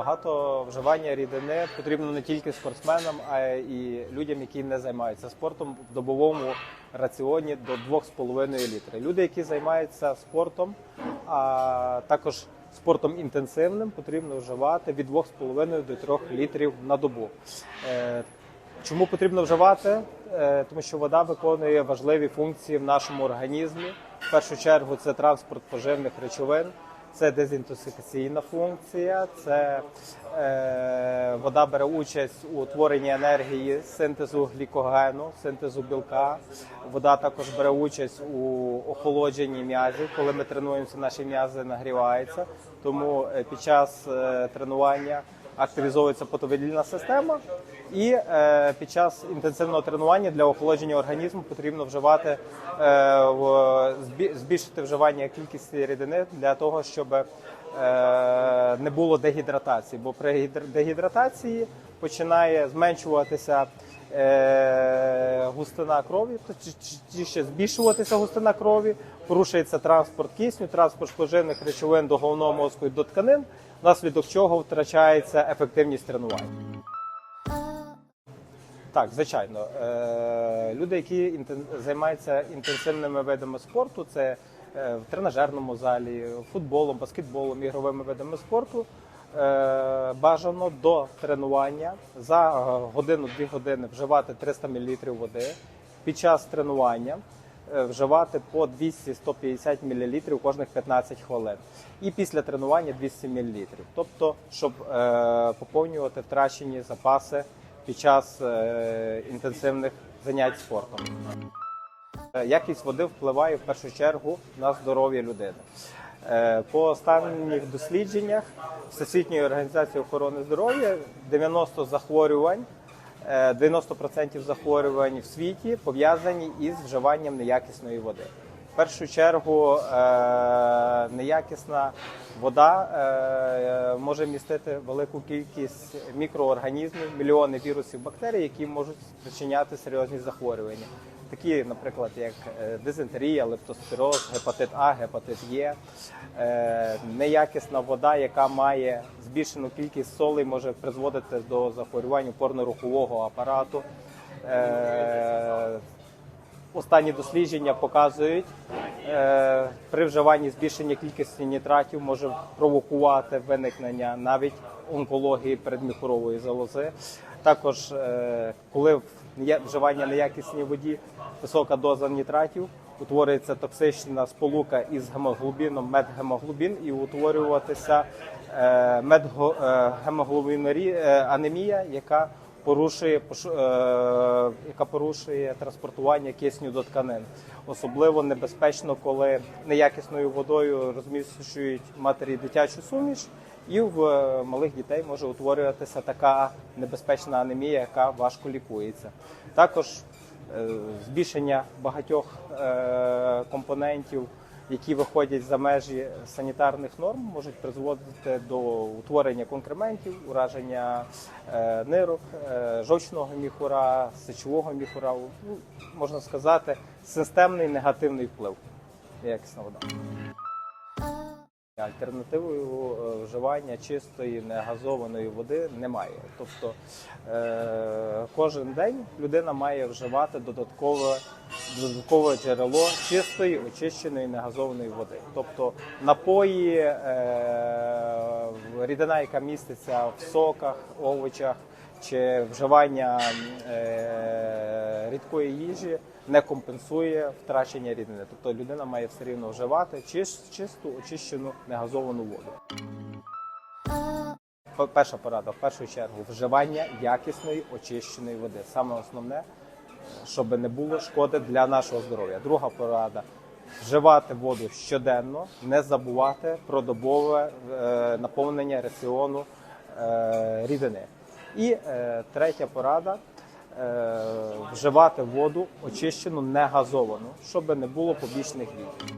багато вживання рідини потрібно не тільки спортсменам, а й людям, які не займаються спортом в добовому раціоні до 2,5 літри. Люди, які займаються спортом, а також спортом інтенсивним, потрібно вживати від 2,5 до 3 літрів на добу. Е, Чому потрібно вживати? Е, Тому що вода виконує важливі функції в нашому організмі. В першу чергу це транспорт поживних речовин, це дезінтоксикаційна функція, це е, вода бере участь у утворенні енергії, синтезу глікогену, синтезу білка. Вода також бере участь у охолодженні м'язів. Коли ми тренуємося, наші м'язи нагріваються. Тому е, під час е, тренування активізовується потовидільна система, і е, під час інтенсивного тренування для охолодження організму потрібно вживати е, в, збільшити вживання кількості рідини для того, щоб е, не було дегідратації. Бо при дегідратації починає зменшуватися е, густина крові, чи- ще збільшуватися густина крові, порушується транспорт кисню, транспорт поживних речовин до головного мозку і до тканин, внаслідок чого втрачається ефективність тренувань. Так, звичайно. Е, люди, які інтен- займаються інтенсивними видами спорту, це е, в тренажерному залі, футболом, баскетболом, ігровими видами спорту. е, Бажано до тренування за е, годину-дві години вживати 300 мл води. Під час тренування е, вживати по 200-150 мл кожних 15 хвилин. І після тренування 200 мл. Тобто, щоб е, поповнювати втрачені запаси під час е, інтенсивних занять спортом. Е, Якість води впливає в першу чергу на здоров'я людини. Е, По останніх дослідженнях Всесвітньої організації охорони здоров'я 90 захворювань, е, 90% захворювань в світі пов'язані із вживанням неякісної води. Першу чергу е, неякісна вода е, може містити велику кількість мікроорганізмів, мільйони вірусів, бактерій, які можуть спричиняти серйозні захворювання. Такі, наприклад, як е, дизентерія, лептоспіроз, гепатит А, гепатит Е, неякісна вода, яка має збільшену кількість солей, може призводити до захворювань опорно-рухового апарату. Е, Останні дослідження показують, е, при вживанні збільшення кількості нітратів може провокувати виникнення навіть онкології передміхорової залози. Також, е, коли вживання неякісній воді висока доза нітратів, утворюється токсична сполука із гемоглобіном, медгемоглобін, і утворюватися е, медго- е, гемоглобінурі- е, анемія, яка порушує е, яка порушує транспортування кисню до тканин. Особливо небезпечно, коли неякісною водою розміщують матері дитячу суміш, і в е, малих дітей може утворюватися така небезпечна анемія, яка важко лікується. Також е, збільшення багатьох компонентів, які виходять за межі санітарних норм, можуть призводити до утворення конкрементів, ураження е, нирок, е, жовчного міхура, сечового міхура. Ну, можна сказати, системний негативний вплив. Якісна вода. Альтернативою е, вживання чистої негазованої води немає. Тобто кожен день людина має вживати додаткове, додаткове джерело чистої, очищеної негазованої води. Тобто напої, е, рідина, яка міститься в соках, овочах чи вживання е, рідкої їжі не компенсує втрачення рідини. Тобто людина має все рівно вживати чис- чисту, очищену, негазовану воду. Перша порада, в першу чергу, вживання якісної очищеної води. Саме основне, щоб не було шкоди для нашого здоров'я. Друга порада. Вживати воду щоденно, не забувати про добове е, наповнення раціону е, рідини. І е, третя порада вживати воду очищену, не газовану, щоб не було побічних дій.